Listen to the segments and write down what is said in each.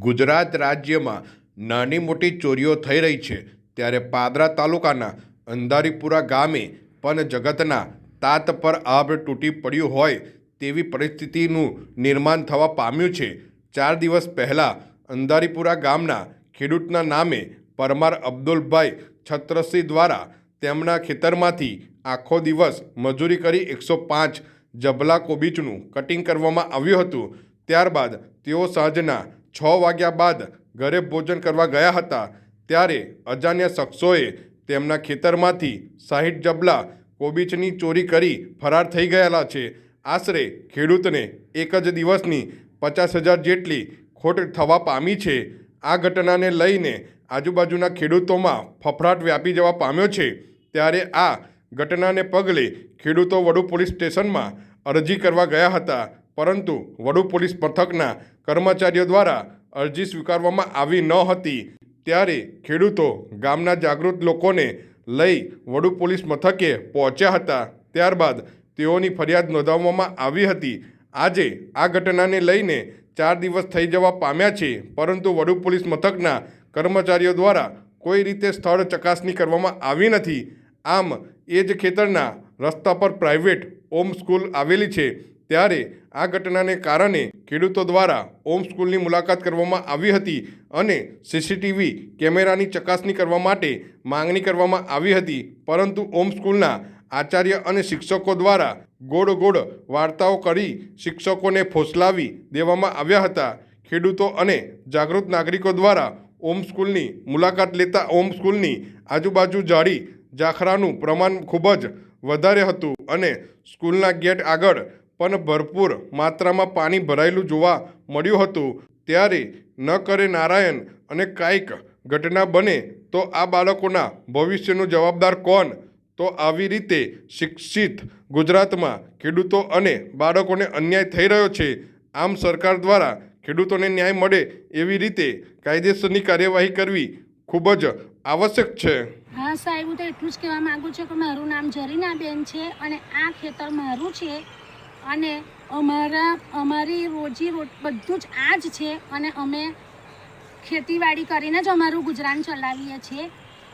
ગુજરાત રાજ્યમાં નાની મોટી ચોરીઓ થઈ રહી છે. ત્યારે પાદરા તાલુકાના અંધારીપુરા ગામે પણ જગતના તાત પર આભ તૂટી પડ્યું હોય તેવી પરિસ્થિતિનું નિર્માણ થવા પામ્યું છે. ચાર દિવસ પહેલાં અંધારીપુરા ગામના ખેડૂતના નામે પરમાર અબ્દુલભાઈ છત્રસિંહ દ્વારા તેમના ખેતરમાંથી આખો દિવસ મજૂરી કરી એકસો પાંચ જબલા કોબીજનું કટિંગ કરવામાં આવ્યું હતું. ત્યારબાદ તેઓ સાંજના છ વાગ્યા બાદ ઘરે ભોજન કરવા ગયા હતા, ત્યારે અજાણ્યા શખ્સોએ તેમના ખેતરમાંથી સાહીઠ જબલા કોબીજની ચોરી કરી ફરાર થઈ ગયેલા છે. આશરે ખેડૂતને એક જ દિવસની પચાસ હજાર જેટલી ખોટ થવા પામી છે. આ ઘટનાને લઈને આજુબાજુના ખેડૂતોમાં ફફડાટ વ્યાપી જવા પામ્યો છે. ત્યારે આ ઘટનાને પગલે ખેડૂતો વડુ પોલીસ સ્ટેશનમાં અરજી કરવા ગયા હતા, પરંતુ વડુ પોલીસ મથકના કર્મચારીઓ દ્વારા અરજી સ્વીકારવામાં આવી ન હતી. ત્યારે ખેડૂતો ગામના જાગૃત લોકોને લઈ વડુ પોલીસ મથકે પહોંચ્યા હતા. ત્યારબાદ તેઓની ફરિયાદ નોંધાવવામાં આવી હતી. આજે આ ઘટનાને લઈને ચાર દિવસ થઈ જવા પામ્યા છે, પરંતુ વડુ પોલીસ મથકના કર્મચારીઓ દ્વારા કોઈ રીતે સ્થળ ચકાસણી કરવામાં આવી નથી. આમ, એ જ ખેતરના રસ્તા પર પ્રાઇવેટ ઓમ સ્કૂલ આવેલી છે. ત્યારે આ ઘટનાને કારણે ખેડૂતો દ્વારા ઓમ સ્કૂલની મુલાકાત કરવામાં આવી હતી અને સીસીટીવી કેમેરાની ચકાસણી કરવા માટે માંગણી કરવામાં આવી હતી. પરંતુ ઓમ સ્કૂલના આચાર્ય અને શિક્ષકો દ્વારા ગોળ ગોળ વાર્તાઓ કરી શિક્ષકોને ફોસલાવી દેવામાં આવ્યા હતા. ખેડૂતો અને જાગૃત નાગરિકો દ્વારા ઓમ સ્કૂલની મુલાકાત લેતા ઓમ સ્કૂલની આજુબાજુ જાળી, જાખરાનું પ્રમાણ ખૂબ જ વધારે હતું અને સ્કૂલના ગેટ આગળ પણ ભરપૂર માત્રામાં પાણી ભરાયેલું જોવા મળ્યું હતું. ત્યારે ન કરે નારાયણ અને કાંઈક ઘટના બને તો આ બાળકોના ભવિષ્યનું જવાબદાર કોણ? તો આવી રીતે શિક્ષિત ગુજરાતમાં ખેડૂતો અને બાળકોને અન્યાય થઈ રહ્યો છે. આમ સરકાર દ્વારા ખેડૂતોને ન્યાય મળે એવી રીતે કાયદેસરની કાર્યવાહી કરવી ખૂબ જ આવશ્યક છે. હા સાહેબ, હું તો એટલું જ કહેવા માગું છું કે મારું નામ જરીનાબેન છે અને આ ખેતર મારું છે. અને અમારા, અમારી રોજી રોટ, બધું જ આ જ છે અને અમે ખેતીવાડી કરીને જ અમારું ગુજરાન ચલાવીએ છીએ.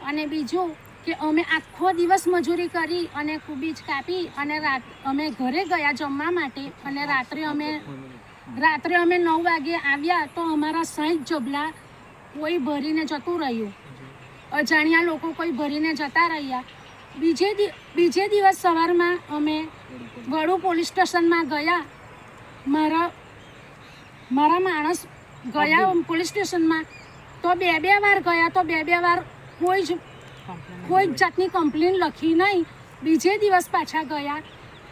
અને બીજું કે અમે આખો દિવસ મજૂરી કરી અને કુબીજ કાપી અને રાત, અમે ઘરે ગયા જમવા માટે અને રાત્રે અમે રાત્રે અમે નવ વાગે આવ્યા તો અમારા સાઠ જબલા કોઈ ભરીને જતું રહ્યું. અજાણ્યા લોકો કોઈ ભરીને જતા રહ્યા. બીજે બીજે દિવસ સવારમાં અમે વડુ પોલીસ સ્ટેશનમાં ગયા. મારા મારા માણસ ગયા પોલીસ સ્ટેશનમાં. તો બે બે વાર ગયા તો બે બે વાર કોઈ જ કોઈ જ જાતની કમ્પ્લેન લખી નહીં. બીજે દિવસ પાછા ગયા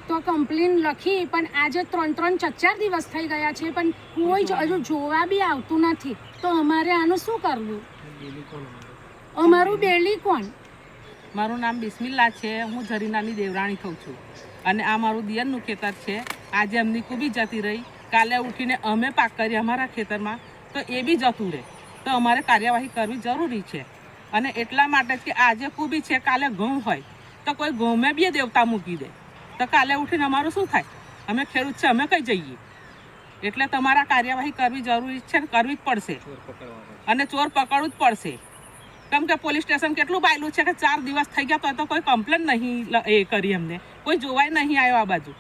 તો કમ્પ્લેન લખી પણ આજે ત્રણ ત્રણ ચાર ચાર દિવસ થઈ ગયા છે પણ કોઈ જ હજુ જોવા બી આવતું નથી. તો અમારે આનું શું કરવું? અમારું. બેલી કોણ? મારું નામ બિસ્મિલ્લા છે. હું ઝરીનાની દેવરાણી થઉં છું. અને આ મારું દિયરનું ખેતર છે. આજે એમની કુબી જતી રહી. કાલે ઉઠીને અમે પાક કરીએ અમારા ખેતરમાં તો એ બી જતું રહે. તો અમારે કાર્યવાહી કરવી જરૂરી છે. અને એટલા માટે કે આજે કુબી છે કાલે ઘઉં હોય તો કોઈ ઘઉંમાં બી દેવતા મૂકી દે. તો કાલે ઉઠીને અમારું શું થાય? અમે ખેડૂત છે અમે કઈ જઈએ? એટલે તમારા કાર્યવાહી કરવી જરૂરી છે ને કરવી જ પડશે. અને ચોર પકડવું જ પડશે. કેમ કે પોલીસ સ્ટેશન કેટલું બાયલું છે કે ચાર દિવસ થઈ ગયા તો કોઈ કમ્પ્લેન નહીં એ કરી અમને. કોઈ જોવાય નહીં આવ્યો આ બાજુ.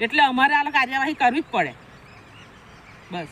એટલે અમારે આ કાર્યવાહી કરવી જ પડે. બસ.